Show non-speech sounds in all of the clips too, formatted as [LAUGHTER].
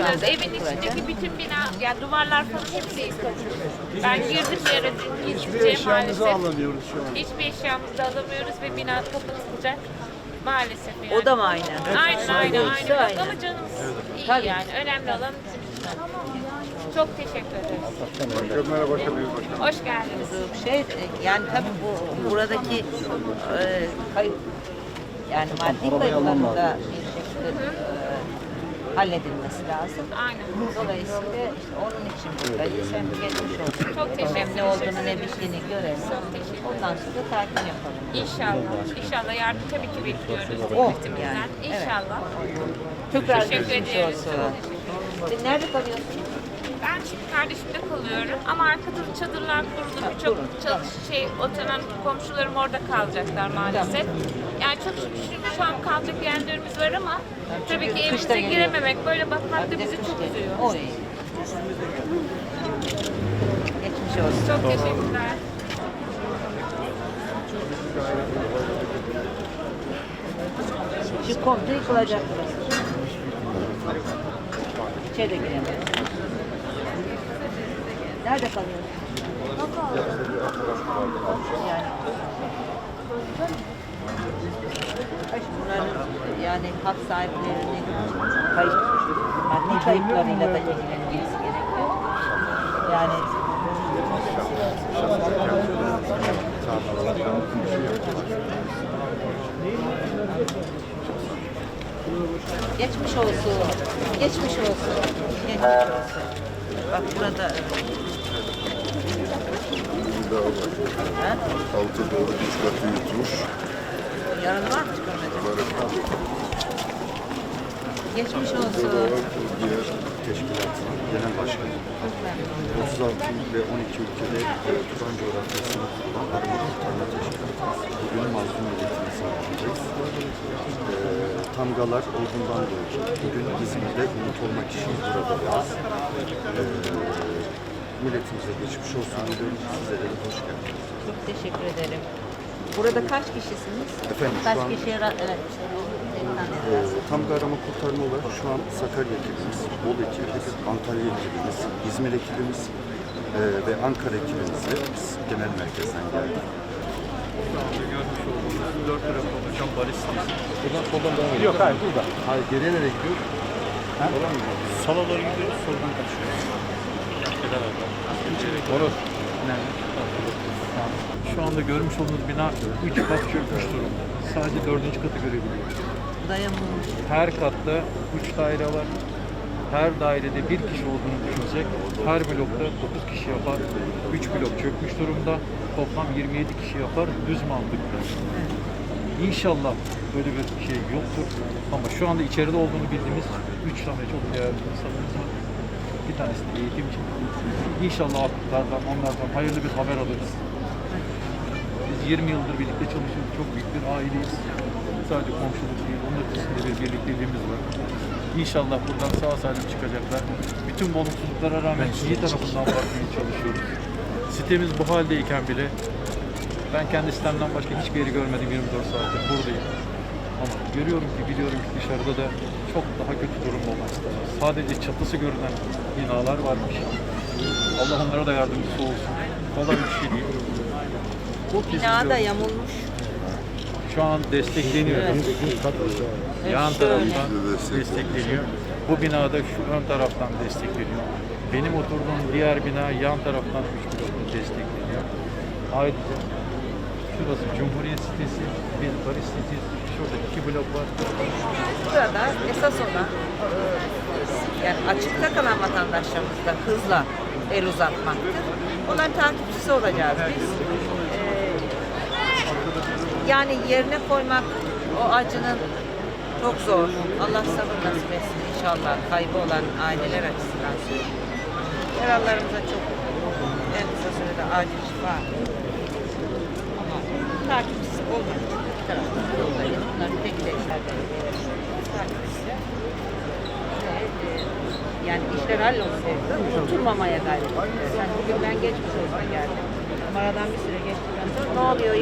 anda Evin içindeki bütün bina, yani duvarlar falan hepsi yıkıldı. Ben girdim bir ara dün Hiçbir eşyamızı maalesef. alamıyoruz şu an. Hiçbir eşyamızı alamıyoruz ve bina kapatılacak. Maalesef yani. O da mı aynı? Aynen aynen aynen. aynı. Ama canımız iyi Tabii. yani. Önemli olan bizim için. Çok teşekkür ederiz. Merhaba başkanım. Hoş geldiniz. Şey yani tabii bu buradaki e, kayıp yani maddi kayıpların da bir şekilde e, halledilmesi lazım. Aynen. Dolayısıyla işte onun için buradayız. Hem geçmiş olsun. Çok teşekkür Hem ne ederim. olduğunu ne bittiğini görelim. Ondan sonra takip yapalım. İnşallah. İnşallah yardım tabii ki bekliyoruz Oh, yani, evet. İnşallah. Tekrar Teşekkür geçmiş ederiz. olsun. Çok teşekkür ederim. E, Nerede kalıyorsun? Ben şimdi kardeşimde kalıyorum ama arkada çadırlar kurulu Ha, birçok çalış şey oturan komşularım orada kalacaklar maalesef. Yani çok şükür şu an kalacak yerlerimiz var ama tabii ki evimize geliyor. girememek böyle bakmak da bizi çok üzüyor. O iyi. Geçmiş olsun. Çok teşekkürler. Şu komple yıkılacak burası. İçeri de giremeyiz. Nerede kalıyorsun? Yani. Bunların yani hak sahiplerinin kayıp, maddi kayıplarıyla da ilgilenmesi gerekiyor. Yani Geçmiş olsun. Geçmiş olsun. Geçmiş olsun. Bak burada. Altı doğru katı yutmuş. Yarın var mı? Geçmiş olsun. diğer teşkilatının genel başkanı. 36 il ve 12 ülkede Turan coğrafyasını kullanan arama kurtarma teşkilatımız. Bugün mazlum milletini sağlayacağız. E, tamgalar olduğundan dolayı bugün İzmir'de umut olmak için buradayız. E, milletimize geçmiş olsun diliyorum. Size de hoş geldiniz. Çok teşekkür ederim. Burada kaç kişisiniz? Efendim, kaç şu an- kişiye ra- evet. Ee, Tamga arama kurtarma olarak şu an Sakarya ekibimiz, Bolu ekibimiz, Antalya ekibimiz, İzmir ekibimiz e, ve Ankara ekibimizle biz genel merkezden geldik. görmüş olduğunuz dört tarafı oluşan hayır burada. Hayır geriye nereye gidiyor? Sola doğru gidiyoruz, soldan kaçıyoruz. Beraber. Onur. Şu anda görmüş olduğunuz bina 3 kat çökmüş durumda. Sadece dördüncü katı görebiliyoruz. Dayanılmış. Her katta 3 daire var. Her dairede bir kişi olduğunu düşünsek her blokta 9 kişi yapar. 3 blok çökmüş durumda. Toplam 27 kişi yapar. Düz mantıklı. İnşallah böyle bir şey yoktur. Ama şu anda içeride olduğunu bildiğimiz 3 tane çok değerli insanımız var. Bir tanesi de eğitimci. İnşallah onlardan hayırlı bir haber alırız. Biz 20 yıldır birlikte çalışıyoruz. Çok büyük bir aileyiz. Sadece komşuluk değil, onun ötesinde bir birlikteliğimiz var. İnşallah buradan sağ salim çıkacaklar. Bütün olumsuzluklara rağmen iyi tarafından [LAUGHS] bakmaya çalışıyoruz. Sitemiz bu haldeyken bile ben kendi sitemden başka hiçbir yeri görmedim 24 saattir buradayım. Ama görüyorum ki biliyorum ki dışarıda da çok daha kötü durumda olan sadece çatısı görünen binalar varmış. Allah onlara da yardımcısı olsun. Kolay bir şey değil. Bu Bina da yamulmuş. şu an destekleniyor. Yan taraftan destekleniyor. Bu binada şu ön taraftan destekleniyor. Benim oturduğum diğer bina yan taraftan 3 blokla destekleniyor. Ayrıca şurası Cumhuriyet sitesi, bir Paris sitesi, şurada iki blok var. Burada esas olan e, yani açıkta kalan vatandaşlarımız da hızla el uzatmaktır. Onların takipçisi olacağız biz. Yani yerine koymak o acının çok zor. Allah sabır nasip etsin inşallah kaybı olan aileler açısından söylüyorum. Yaralılarımıza çok en kısa sürede acil şifa. Ama takipçisi olmak için iki taraftan yoldayız. Bunların tek de işlerden e, yani işler hallolsaydı unutulmamaya gayret edeceğiz. Yani bugün ben geçmiş olsun geldim. Numaradan bir süre geçtikten sonra ne oluyor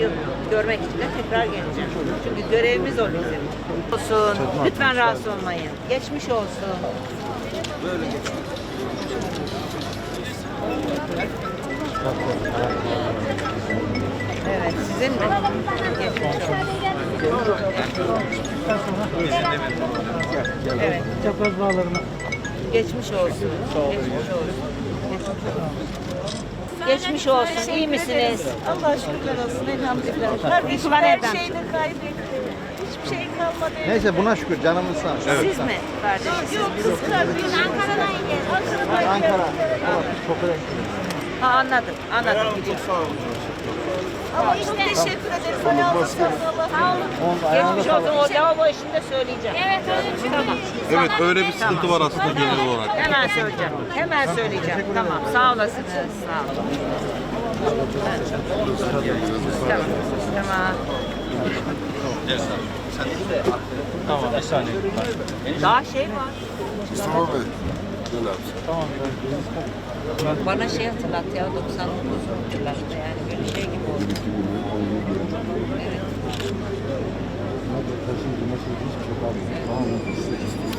görmek için de tekrar geleceğim. Çünkü görevimiz o bizim. Olsun. Lütfen rahatsız olmayın. Geçmiş olsun. Evet, sizin mi? Geçmiş olsun. Evet. Çapraz bağlarına. Geçmiş olsun. Geçmiş olsun. Geçmiş olsun. İyi misiniz? Allah şükürler olsun elhamdülillah. Kardeşim Yıkılan her evden şeyini kaybettik. Hiçbir şey kalmadı. Neyse buna şükür canımız sağ olsun. Siz mi kardeşim? Yok kız kardeşim. Ankara'dan geldi. Ankara'dan Ankara. geldi. Çok önemli. Ha anladım. Anladım. Gidiyorum. Ama çok teşekkür ederiz. Sağlık. Sağ olun. Geçmiş olsun. O lavabo işinde söyleyeceğim. Evet öyle bir şey Tamam. Evet öyle bir sıkıntı var aslında genel olarak. Hemen söyleyeceğim. Hemen söyleyeceğim. Tamam. Sağ olasınız. Sağ olun. Tamam. Tamam. Tamam bir saniye. Daha şey var. Mustafa Bey. Gel abi. Tamam. Bana şey hatırlat ya 99 hatırlattı yani böyle şey gibi oldu. Evet.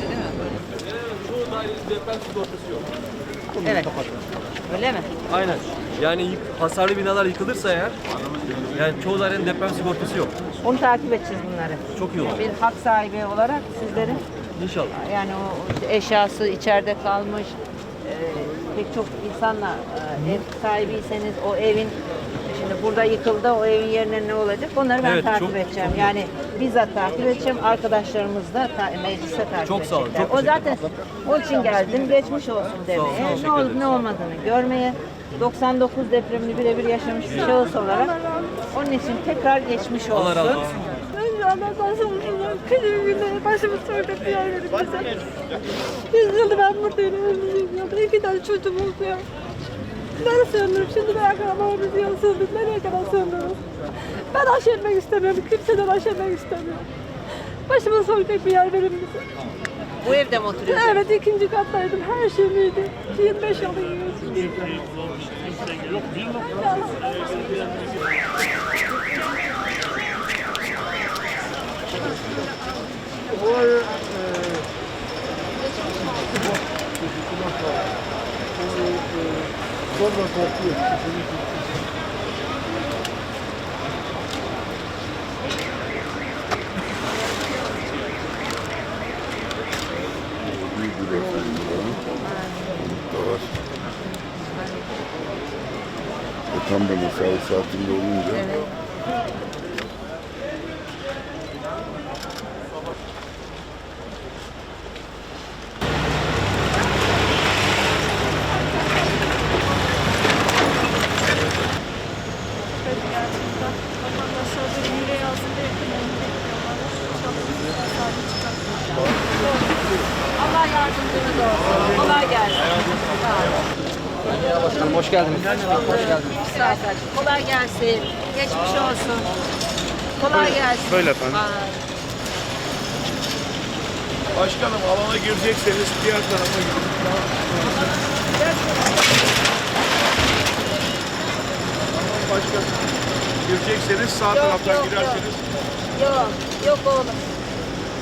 Değil mi? Böyle. Evet. Öyle mi? Aynen. Yani hasarlı binalar yıkılırsa eğer yani çoğu dairenin deprem sigortası yok. Onu takip edeceğiz bunları. Çok iyi olur. Bir hak sahibi olarak sizlerin İnşallah. yani o eşyası içeride kalmış e, pek çok insanla e, ev sahibiyseniz o evin şimdi burada yıkıldı o evin yerine ne olacak onları ben Evet, takip çok- edeceğim. çok- yani bizzat takip edeceğim arkadaşlarımız da ta, mecliste takip Çok sağ olun, edecekler. çok o teşekkür zaten onun için geldim geçmiş olsun demeye olun, ne teşekkür olup ne olmadığını görmeye 99 depremini birebir yaşamış bir şahıs olarak onun için tekrar geçmiş olsun. Allah razı olsun. Allah'tan sonra kızım günleri başımı sordu bir yer verin bize. Yüz yıldır ben buradayım. Yüz yıldır iki tane çocuğumuz ya. Nereye sığınırım şimdi ben akrabalarımız yan sığındım. Nereye kadar sığınırım? Ben aşermek istemiyorum. Kimseden aşermek istemiyorum. Başıma soracak bir yer verin bize. Bu evde mi oturuyorsunuz? Evet ikinci kattaydım. Her şey iyiydi. 25 yılı yiyoruz. Sonra korkuyor. Bir efendim da var. E, tam da mesai saatinde olunca Vatandaşlar da yüreği ağzında yakınlarını Allah yardımcınız olsun. Kolay gelsin. Başkanım hoş geldiniz. Hoş geldiniz. Kolay gelsin. Geçmiş olsun. Kolay gelsin. Böyle efendim. Başkanım alana girecekseniz diğer tarafa gidin. Başkanım girecekseniz sağ taraftan girerseniz. Yok, yok oğlum.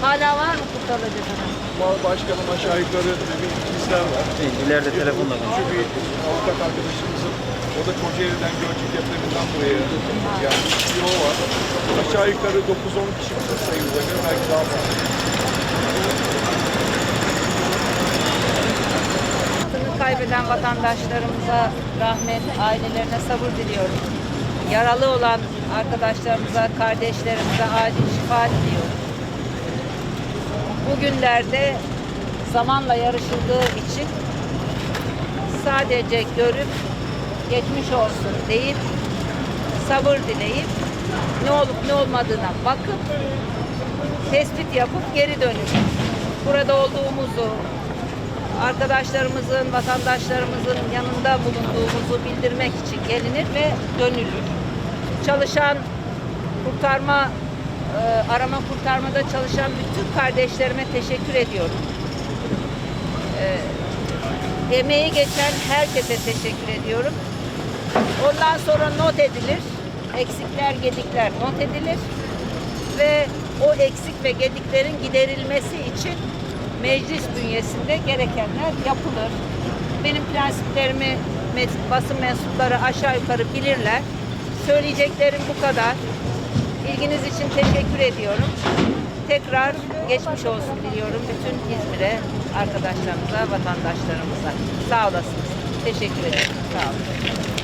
Hala var mı kurtarılacak adam? Var başkanım aşağı yukarı bir ikizler var. İleride telefonla Çünkü bir avukat arkadaşımızın o da Kocaeli'den Gölcük depreminden buraya yani bir o var. Aşağı yukarı 9-10 kişi bizim sayımıza göre belki daha fazla. Kaybeden vatandaşlarımıza rahmet, ailelerine sabır diliyorum. Yaralı olan arkadaşlarımıza, kardeşlerimize acil şifa diliyorum. Bugünlerde zamanla yarışıldığı için sadece görüp geçmiş olsun deyip sabır dileyip ne olup ne olmadığına bakıp tespit yapıp geri dönüp burada olduğumuzu arkadaşlarımızın, vatandaşlarımızın yanında bulunduğumuzu bildirmek için gelinir ve dönülür. Çalışan kurtarma, e, arama kurtarmada çalışan bütün kardeşlerime teşekkür ediyorum. E, emeği geçen herkese teşekkür ediyorum. Ondan sonra not edilir. eksikler, gedikler not edilir ve o eksik ve gediklerin giderilmesi için meclis bünyesinde gerekenler yapılır. Benim prensiplerimi basın mensupları aşağı yukarı bilirler. Söyleyeceklerim bu kadar. İlginiz için teşekkür ediyorum. Tekrar geçmiş olsun diliyorum bütün İzmir'e, arkadaşlarımıza, vatandaşlarımıza. Sağ olasınız. Teşekkür ederim. Sağ olun.